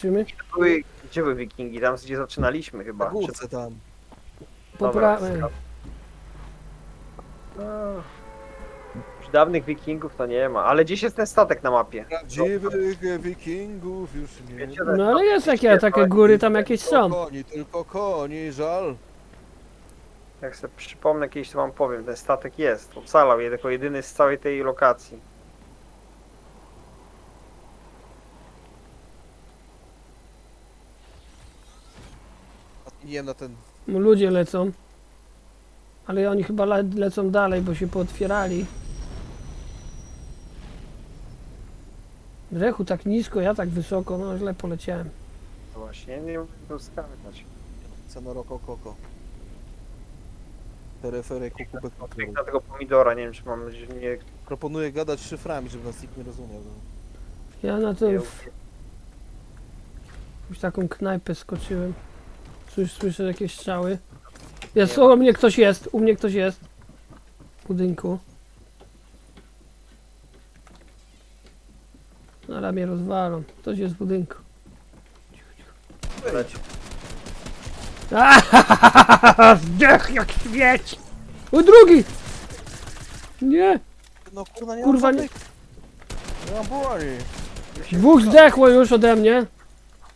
Zobaczymy. Były, gdzie były wikingi? Tam gdzie zaczynaliśmy Na chyba. górce tam. Poprawy. Dobra, No. Już dawnych wikingów to nie ma, ale gdzieś jest ten statek na mapie. Prawdziwych wikingów już nie Wiecie, ma. No ale jest takie, takie góry tam jakieś Tylko są. koni, tylko koni, żal. Jak sobie przypomnę kiedyś to wam powiem, ten statek jest. Ocalał je jako jedyny z całej tej lokacji. Na ten... No, Ludzie lecą. Ale oni chyba le lecą dalej, bo się pootwierali. Drechu tak nisko, ja tak wysoko, no źle poleciałem. To właśnie, nie wiem, skakać. Cena Roko Koko. Perefery kukubek Jak na tego pomidora, nie wiem czy mam nie... Proponuję gadać szyframi, żeby nas nikt nie rozumiał. no. Ja na to nie w jakąś taką knajpę skoczyłem. Coś słyszę jakieś strzały. Jest, ma. u mnie ktoś jest, u mnie ktoś jest. W budynku. Na ramię rozwalą. Ktoś jest w budynku. leci. Aaaa, Zdech jak śmieć! O drugi! Nie! No kurwa nie Kurwa, mam nie- żadnych- Nie mam broni. Dwóch zdechło już ode mnie.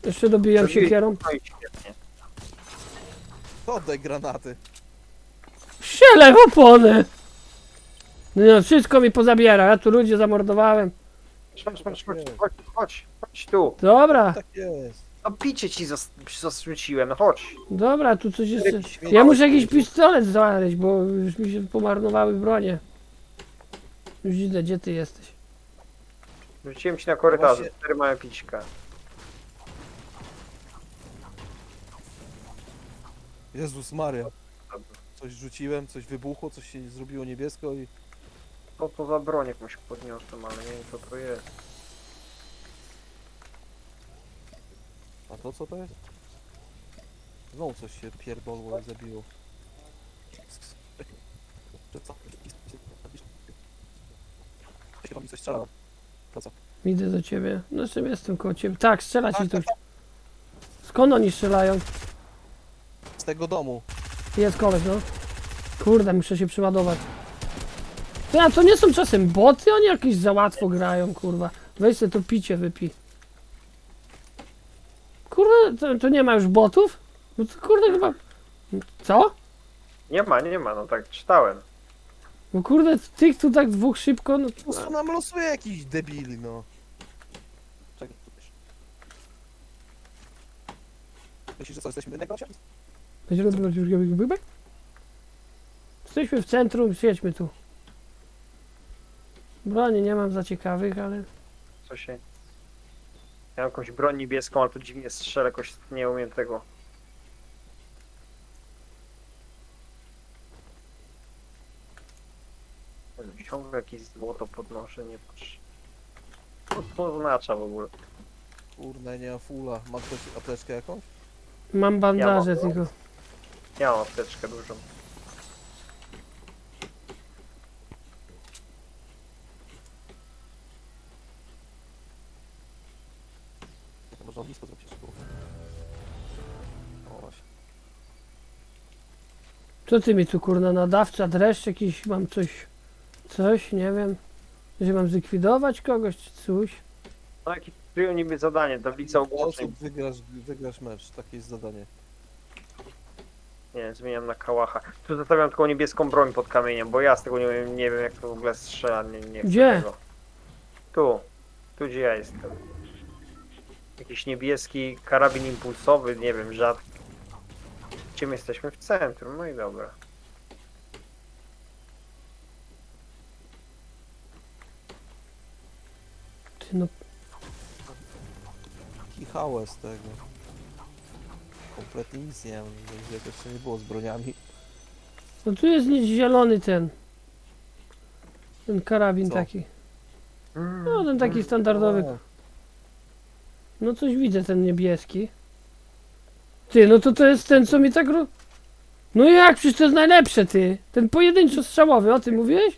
Jeszcze Zrobiłeś- siekierą. To oddaj granaty. Strzelę w opony! No wszystko mi pozabiera, ja tu ludzi zamordowałem. Chodź, chodź, chodź, chodź, chodź, chodź tu. Dobra, Tak jest. No picie ci zas- zasrzuciłem, no chodź. dobra, tu coś. Świetnie. Ja muszę jakiś pistolet znaleźć, bo już mi się pomarnowały bronie. Już widzę, gdzie ty jesteś. Rzuciłem ci na korytarzu, Właśnie- cztery małe pićka. Jezus Maria. Coś rzuciłem, coś wybuchło, coś się zrobiło niebiesko i... Co to za broń jakąś podniosłem, ale nie wiem co to jest. A to co to jest? Znowu coś się pierdolło i zabiło. To mi coś strzelało. To co? Idę do ciebie. No czym jestem koło ciebie? Tak, strzela ci tu. Skąd oni strzelają? Z tego domu. Jest koleś, no. Kurde, muszę się przeładować. Ty, a to nie są czasem boty? Oni jakieś za łatwo grają, kurwa. Weź sobie to picie wypij. Kurde, to, to nie ma już botów? No to kurde chyba... Co? Nie ma, nie ma, no tak czytałem. No kurde, tych tu tak dwóch szybko, no... Po prostu nam losuje jakiś debili, no. Czekaj. Myślisz, że co, jesteśmy jednego bracia? Jesteśmy w centrum, siedźmy tu. Broni nie mam za ciekawych, ale... Co się... Ja mam jakąś broń niebieską, ale to dziwnie strzelę, jakoś nie umiem tego. Ciągle jakieś złoto podnoszę, nie patrz. Co to oznacza w ogóle? Kurde, nie ma fula. Ma ktoś apteczkę jakąś? Mam bandaże Ja mam. tylko. Ja mam apteczkę dużą. Można blisko zrobić. jeszcze, kurwa. O właśnie. Co ty mi tu kurna nadawca, dreszcz jakiś, mam coś, coś, nie wiem, że mam zlikwidować kogoś czy coś. No jaki przyjął niby zadanie, tablica Ile ogłoszeń. osób wygrasz, wygrasz mecz. Takie jest zadanie. Nie, zmieniam na kałacha. Tu zostawiam tylko niebieską broń pod kamieniem, bo ja z tego nie wiem, nie wiem jak to w ogóle strzela, nie, nie chcę Gdzie? Tego. Tu, tu gdzie ja jestem. Jakiś niebieski karabin impulsowy, nie wiem, rzadki. Gdzie my jesteśmy? W centrum, no i dobra. Ty, no, Kichałe z tego. Kompletnie nic nie mam. Gdzie jeszcze nie było z broniami. no tu jest nic zielony ten. Ten karabin Co? taki. No ten taki standardowy. O, No coś widzę, ten niebieski. Ty, no to to jest ten, co mi tak ro... No jak, przecież to jest najlepsze, ty. Ten pojedynczo strzałowy, o tym mówiłeś?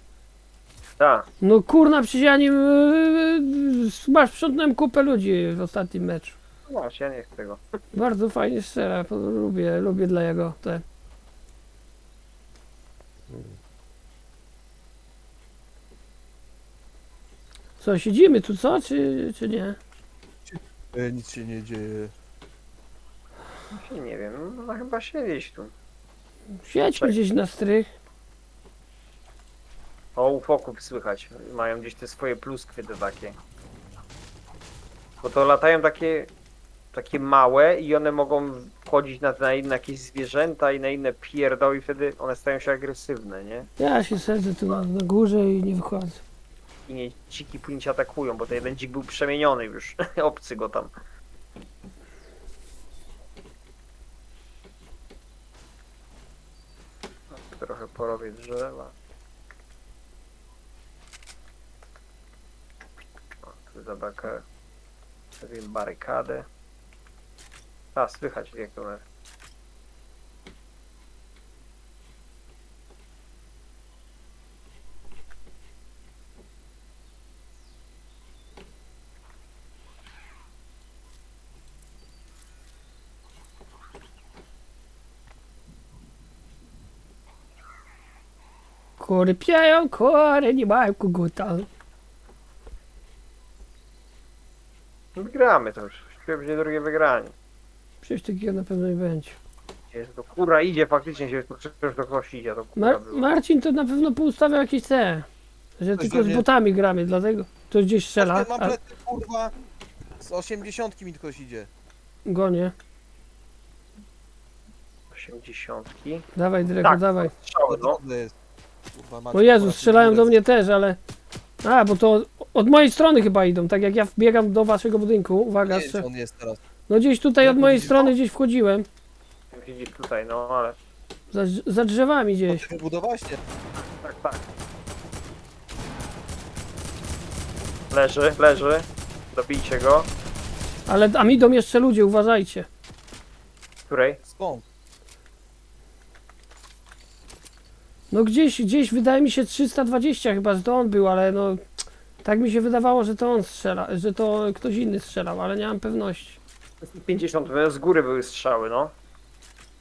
Tak, No kurna, przecież ja nim... Yy, masz sprzątnąłem kupę ludzi w ostatnim meczu. No Właśnie, ja nie chcę go. Bardzo fajnie strzela, po- lubię, lubię dla jego te. Co, siedzimy tu co, czy, czy nie? E, nic się nie dzieje. Właśnie nie wiem, no chyba siedzieć tu. Siedźmy gdzieś na strych. O, ufoków słychać. Mają gdzieś te swoje pluskwy te takie. Bo to latają takie takie małe i one mogą wchodzić na, na inne jakieś zwierzęta i na inne pierdoły i wtedy one stają się agresywne, nie? Ja się sadzę tu na, na górze i nie wychodzę. I nie dziki później cię atakują, bo ten jeden dzik był przemieniony już. Obcy go tam. Trochę porobię drzewa. O, tu zabakę. Zrobię barykadę. A, słychać jak one. Kury pieją, kury nie mają koguta. Wygramy to już. Będzie drugie wygranie. Przecież takiego na pewno nie będzie. Jest to kura idzie faktycznie się przecież do kogoś idzie, to kura Mar. Marcin to na pewno poustawiał jakieś te. Że Coś tylko z pewnie- botami gramy, dlatego to gdzieś strzela. Mam A, plety, kurwa. Z 80 mi ktoś idzie. gonie. Osiemdziesiątki. Dawaj, Dreko, Tak, dawaj. Strzały, no. Drodze jest. Kurwa, macie O Jezu, strzelają do mnie też, ale... A, bo to od mojej strony chyba idą, tak jak ja wbiegam do waszego budynku. Uwaga, Nie wiem, strze- gdzie on jest teraz. No gdzieś tutaj od mojej strony gdzieś wchodziłem. Widzi tutaj, no ale. Za, za drzewami gdzieś. Wybudowałeś się. Tak, tak. Leży, leży. Dobijcie go. Ale tam idą jeszcze ludzie, uważajcie. Której? Skąd? No gdzieś, gdzieś wydaje mi się 320 chyba, że to on był, ale no... Tak mi się wydawało, że to on strzela, że to ktoś inny strzelał, ale nie mam pewności. 50, no, z góry były strzały, no.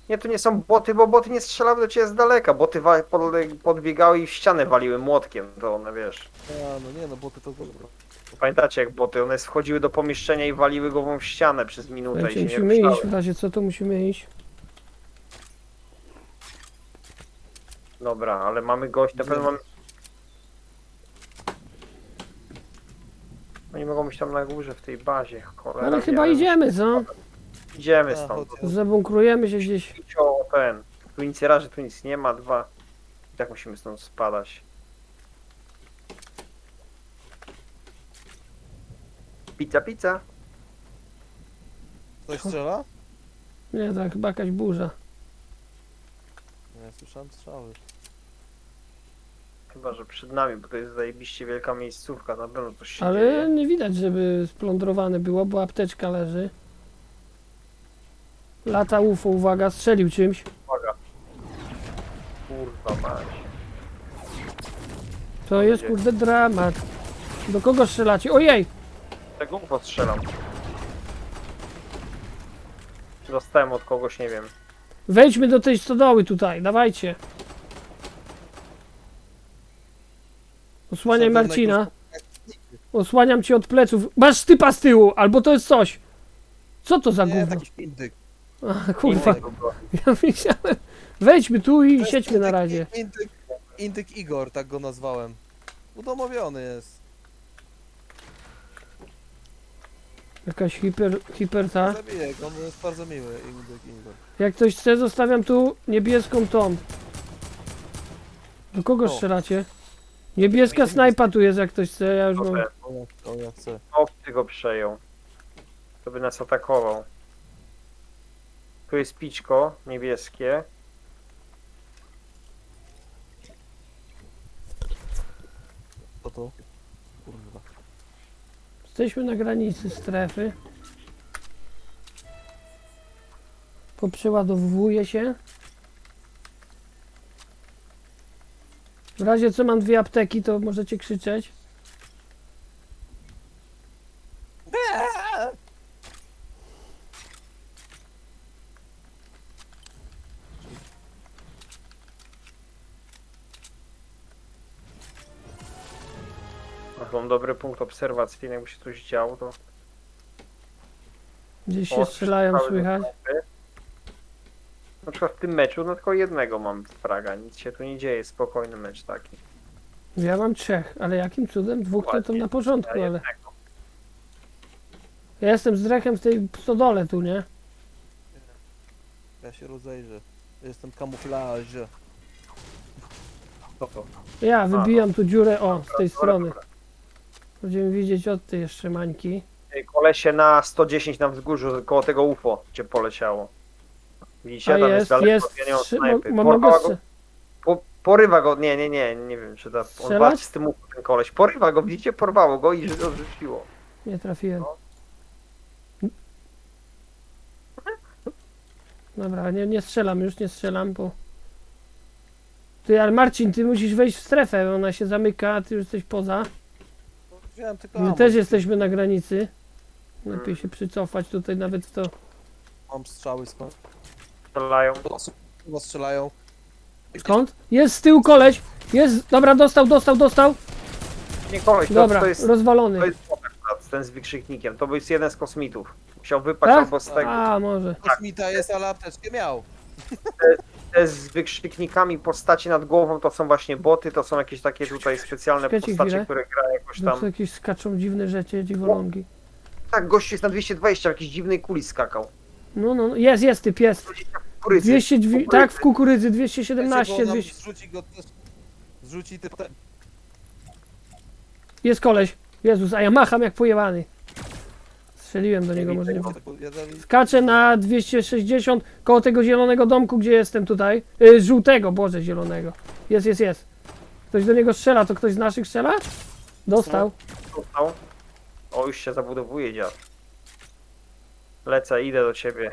Nie, to nie są boty, bo boty nie strzelały do ciebie z daleka. Boty podbiegały i w ścianę waliły młotkiem, to one wiesz. A, no nie, no bo ty to dobra. Pamiętacie jak boty, one wchodziły do pomieszczenia i waliły głową w ścianę przez minutę i Słuchajcie, się nie musimy ruszały. iść, w razie co to musimy iść. Dobra, ale mamy gość, na pewno mamy... Oni mogą być tam na górze w tej bazie, cholera. Ale wie, chyba idziemy, co? Idziemy A, stąd. chodź. Zabunkrujemy się gdzieś. O, ten. Tu nic razy, tu nic nie ma, dwa. I tak musimy stąd spadać. Pizza, pizza. Ktoś strzela? Nie, to chyba jakaś burza. Nie, słyszałem strzały. Chyba, że przed nami, bo to jest zajebiście wielka miejscówka, na pewno coś się Ale dzieje. nie widać, żeby splądrowane było, bo apteczka leży. Lata UFO, uwaga, strzelił czymś. Uwaga. Kurwa mać. To jest kurde dramat. Do kogo strzelacie? Ojej! Tego UFO strzelam. Dostałem od kogoś, nie wiem. Wejdźmy do tej stodoły tutaj, dawajcie. Osłaniaj Marcina. Osłaniam cię od pleców. Masz typa z tyłu, albo to jest coś. Co to za Nie, gówno? taki indyk. A, kurwa, ja myślałem. Wejdźmy tu i jest siedźmy na indyk- razie. Indyk, indyk Igor, tak go nazwałem. Udomowiony jest. Jakaś hiper, hiperta. Zabiję go, on jest bardzo miły, indyk Igor. Jak ktoś chce, zostawiam tu niebieską tą. Do kogo O. strzelacie? Niebieska snajpa tu jest, jak ktoś chce. Ja już mam. Dobra, O, ja- o ja chcę. Obcy go przejął. To by nas atakował. Tu jest piczko niebieskie. Co to? Kurwa. Jesteśmy na granicy strefy. Poprzeładowuję się. W razie co mam dwie apteki, to możecie krzyczeć. Mam dobry punkt obserwacyjny, jakby się coś działo, to... Gdzieś się strzelają, słychać. Na przykład w tym meczu, no tylko jednego mam fraga, nic się tu nie dzieje, spokojny mecz taki. Ja mam trzech, ale jakim cudem? Dwóch to, to Ładnie. na porządku, ale... jednego. Ja jestem z Drechem w tej stodole tu, nie? Ja się rozejrzę. Jestem kamuflaż. To? Ja wybijam tu dziurę, o, z tej strony. Będziemy widzieć od tej jeszcze mańki. Ej, Kolesie na 110 na wzgórzu, koło tego UFO, gdzie poleciało. Widzicie, A tam jest, jest, daleko, jest, ja nie mam trzy, mo, snajpy. mo, mogę Porwała go, strze- po, porywa go, nie, nie, nie, nie wiem, czy ta, on Strzelać? walczy z tym UFO, ten koleś. Porywa go, widzicie, porwało go i go rzuciło. Nie trafiłem. No. Dobra, nie, nie strzelam, już nie strzelam, bo... Ty, ale Marcin, ty musisz wejść w strefę, ona się zamyka, a ty już jesteś poza. Wziąłem tylko My ammo. też jesteśmy na granicy. Lepiej Mm. się przycofać tutaj nawet w to. Mam strzały skąd? Strzelają. Chyba strzelają. Skąd? Jest z tyłu koleś! Jest, dobra, dostał, dostał, dostał. Nie koleś, to, Dobra, to jest, rozwalony. to jest akurat ten z wykrzyknikiem, to jest jeden z kosmitów. Musiał wypaść Tak? albo z tego. A, może. Kosmita jest, ale apteczkę miał. Te z wykrzyknikami postaci nad głową to są właśnie boty, to są jakieś takie tutaj specjalne Czekajcie postacie, chwilę. które grają jakoś Tu tam. jakieś skaczą dziwne rzeczy, dziwolągi. Tak, gościu jest na 220, w jakiejś dziwnej kuli skakał. No, no, no, jest, jest typ, jest. Kukurydzy. 200, drzwi, Kukurydzy. tak, w kukurydzy, Wiecie, 217, bo nam 200. Zrzuci go też. Zrzuci te... te... Jest koleś. Jezus, a ja macham jak pojebany. Strzeliłem do niego, może nie. Jeżeli... Skaczę na 260 koło tego zielonego domku, gdzie jestem tutaj. Y, żółtego, boże, zielonego. Jest, jest, jest. Ktoś do niego strzela, to ktoś z naszych strzela? Dostał. Dostał. O, już się zabudowuje dziad. Lecę, idę do ciebie.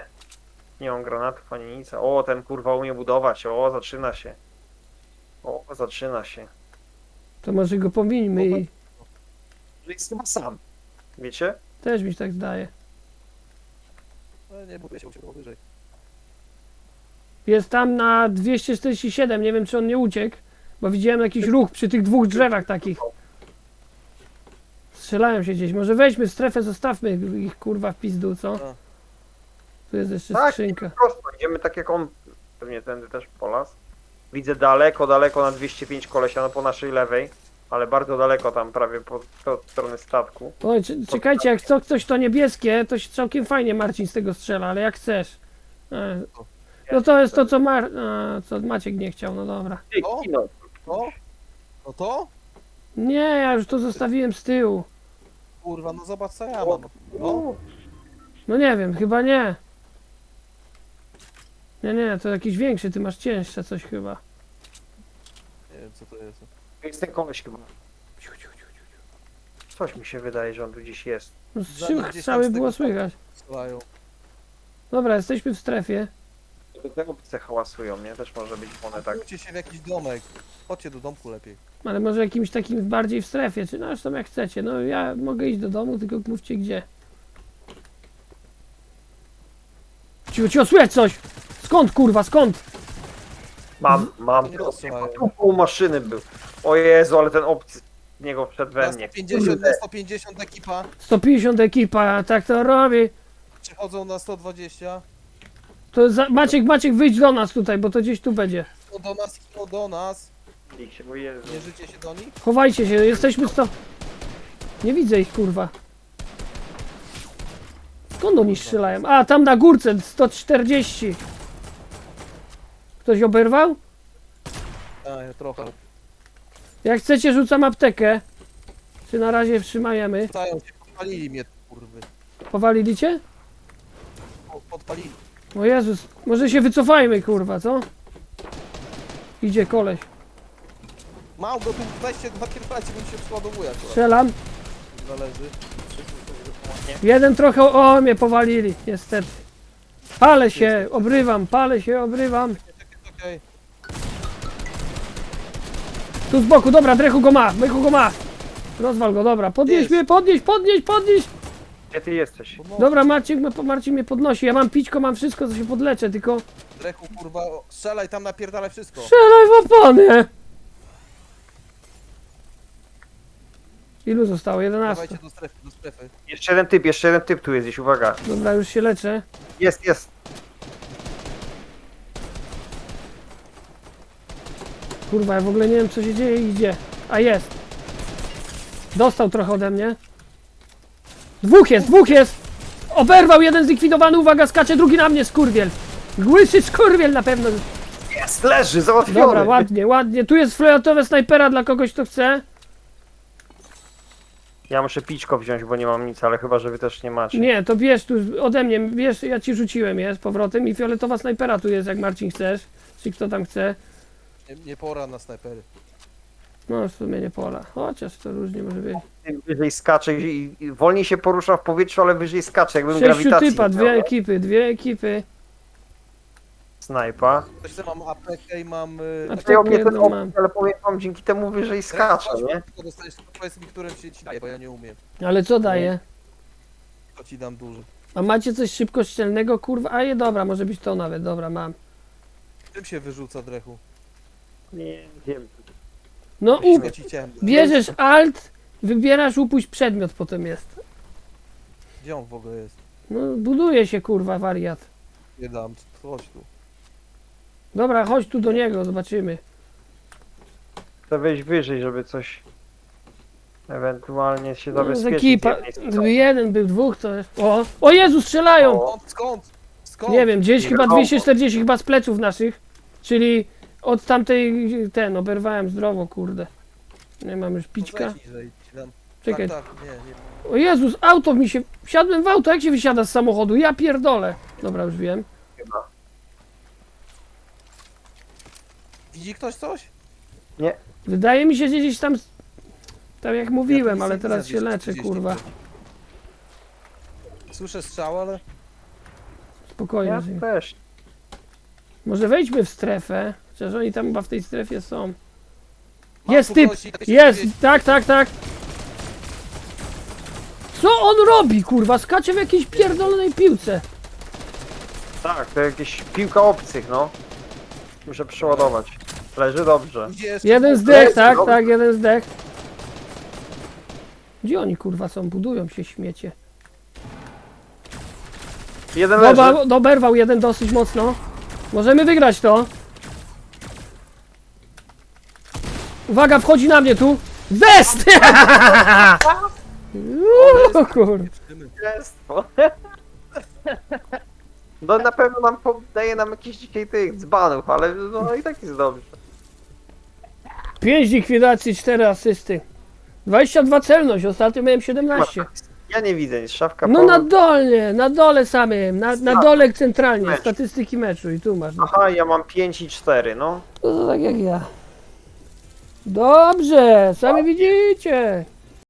Nie mam granatów ani nic. O, ten kurwa umie budować. O, zaczyna się. O, zaczyna się. To może go pomińmy i Jest chyba sam. Wiecie? też mi się tak zdaje. No, nie mówię się, uciekł wyżej. Jest tam na 247, nie wiem czy on nie uciekł, bo widziałem jakiś ruch przy tych dwóch drzewach takich. Strzelają się gdzieś. Może weźmy strefę, zostawmy ich kurwa w pizdu, co? A. Tu jest jeszcze Tak. skrzynka. Prosto, idziemy tak jak on. Pewnie tędy też po las. Widzę daleko, daleko na 205 kolesia, no po naszej lewej. Ale bardzo daleko tam, prawie po, po od strony statku. Oj, czekajcie, jak co, ktoś to niebieskie, to się całkiem fajnie Marcin z tego strzela, ale jak chcesz. E, No to jest to, co, Mar a, co Maciek nie chciał, no dobra. Ej, O! kino. To? No to? Nie, ja już to zostawiłem z tyłu. Kurwa, no zobacz co ja mam. No, No nie wiem, chyba nie. Nie, nie, to jakiś większy, ty masz cięższe coś chyba. nie wiem co to jest. To jest ten koleś chyba. Coś mi się wydaje, że on tu gdzieś jest. No Za- strzały, gdzieś tam strzały z tego było słychać. Strzelają. Dobra, jesteśmy w strefie. Do tego psy hałasują, nie? Też może być one tak. Wróćcie się w jakiś domek. Chodźcie do domku lepiej. Ale może jakimś takim bardziej w strefie, czy no zresztą jak chcecie. No ja mogę iść do domu, tylko mówcie gdzie. Cicho, cicho, słychać coś! Skąd kurwa, skąd? Mam, mam. Nie rozstrzelają. Tu pół maszyny był. O Jezu, ale ten obcy z niego wszedł we Na mnie. 150, na 150 ekipa. 150 ekipa, tak to robi. Przechodzą na 120. To za... Maciek, Maciek, wyjdź do nas tutaj, bo to gdzieś tu będzie. No do nas, no do nas. Ich się, o Jezu. Się do nich? Chowajcie się, jesteśmy sto... Nie widzę ich, kurwa. Skąd oni strzelają? A, tam na górce, 140. Ktoś oberwał? A, ja trochę. Jak chcecie, rzucam aptekę. Czy na razie wstrzymajemy? Rzucają się, podpalili mnie, kurwy. Powalili cię? Po- Podpalili. O Jezus, może się wycofajmy, kurwa, co? Idzie koleś. Mam go tu, weźcie, napierdalajcie, bo mi się przeładowuje akurat. Strzelam. Zależy. Jeden trochę, o, mnie powalili, niestety. Palę się, obrywam, palę się, obrywam. Czekaj. Tu z boku, dobra, Drechu go ma, Drechu go ma. Rozwal go, dobra, podnieś Jest. mnie, podnieś, podnieś, podnieś. Gdzie ty jesteś? Dobra, Marcin, mnie- Marcin mnie podnosi, ja mam pićko, mam wszystko, co się podleczę, tylko Drechu, kurwa, o, strzelaj tam, napierdalaj wszystko. strzelaj w opony. Ilu zostało? 11. Dawajcie do strefy, do strefy. Jeszcze jeden typ, jeszcze jeden typ tu jest gdzieś, uwaga. Dobra, już się leczę. Jest, jest. Kurwa, ja w ogóle nie wiem co się dzieje i gdzie. A jest. Dostał trochę ode mnie. Dwóch jest, dwóch jest! Oberwał jeden zlikwidowany, uwaga, skacze drugi na mnie, skurwiel. Łysy skurwiel na pewno. Jest, leży, załatwiony. Dobra, ładnie, ładnie. Tu jest fioletowe snajpera dla kogoś, kto chce. Ja muszę pićko wziąć, bo nie mam nic, ale chyba, że wy też nie macie. Nie, to bierz tu ode mnie, bierz, ja ci rzuciłem je z powrotem i fioletowa snajpera tu jest, jak Marcin chcesz. Czy kto tam chce. Nie, nie pora na snajpery. No w sumie nie pola. Chociaż to różnie może być. Tym Wyżej skacze i, i wolniej się porusza w powietrzu, ale wyżej skacze, jakbym Sześciu grawitacji typa, nie dwie nie? ekipy, dwie ekipy. Snajpa. Coś tam mam APK i mam... y, A mnie ten jedną mam. ale powiem wam, dzięki temu wyżej skacze, nie? Tylko dostajesz, tylko powiedz mi, się ci daje, bo ja nie umiem. Ale co daje? To ci dam duży. A macie coś szybkościelnego, kurwa? A je, dobra, może być to nawet, dobra, mam. Czym się wyrzuca drechu? Nie wiem. No chciałem. bierzesz alt, wybierasz upuść przedmiot, potem jest. Gdzie on w ogóle jest? No buduje się, kurwa, wariat. Nie dam, chodź tu. Dobra, chodź tu do niego, zobaczymy. Chcę wejść wyżej, żeby coś ewentualnie się No, z zabezpieczyć. ekipa, z jednej strony. gdyby jeden był, dwóch, to jest... O, o Jezu, strzelają! O. Skąd? Skąd? Skąd? Nie wiem, gdzieś chyba Wiadomo. 240 chyba z pleców naszych, czyli od tamtej, ten, oberwałem zdrowo, kurde. Nie mam już pićka. dam. Czekaj, Tak, tak, nie, nie. o Jezus, auto mi się, wsiadłem w auto, jak się wysiada z samochodu? Ja pierdolę. Dobra, już wiem. Chyba. Widzi ktoś coś? Wydaje mi się, że gdzieś tam, tak jak mówiłem, nic ale nie teraz widzę, się gdzieś- leczę, gdzieś kurwa. Słyszę strzał, ale... Spokojnie. Ja też. Może wejdźmy w strefę, chociaż oni tam chyba w tej strefie są. Mam Jest tu typ, gości, jakieś jest, tak, tak, tak. Co on robi, kurwa? Skacze w jakiejś pierdolonej piłce. Tak, to jakieś piłka obcych, no. Muszę przeładować. Leży dobrze. Gdzie jest? Jeden zdech, tak, tak, jeden zdech. Gdzie oni kurwa są? Budują się śmiecie. Jeden leży. Dobra, doberwał jeden dosyć mocno. Możemy wygrać to. Uwaga, wchodzi na mnie tu. West! Uuu, kur... Jest. bo- No na pewno nam po- daje nam jakiś dzisiaj tych dzbanów, ale no i tak jest dobrze. 5 likwidacji, 4 asysty. 22 celność, ostatnio miałem 17. Ja nie widzę nic, szafka No po- na dolnie, na dole samym, na, na Tak. dole centralnie, Mecz. statystyki meczu i tu masz. No. Aha, ja mam 5 i 4, no. To tak jak ja. Dobrze, sami widzicie.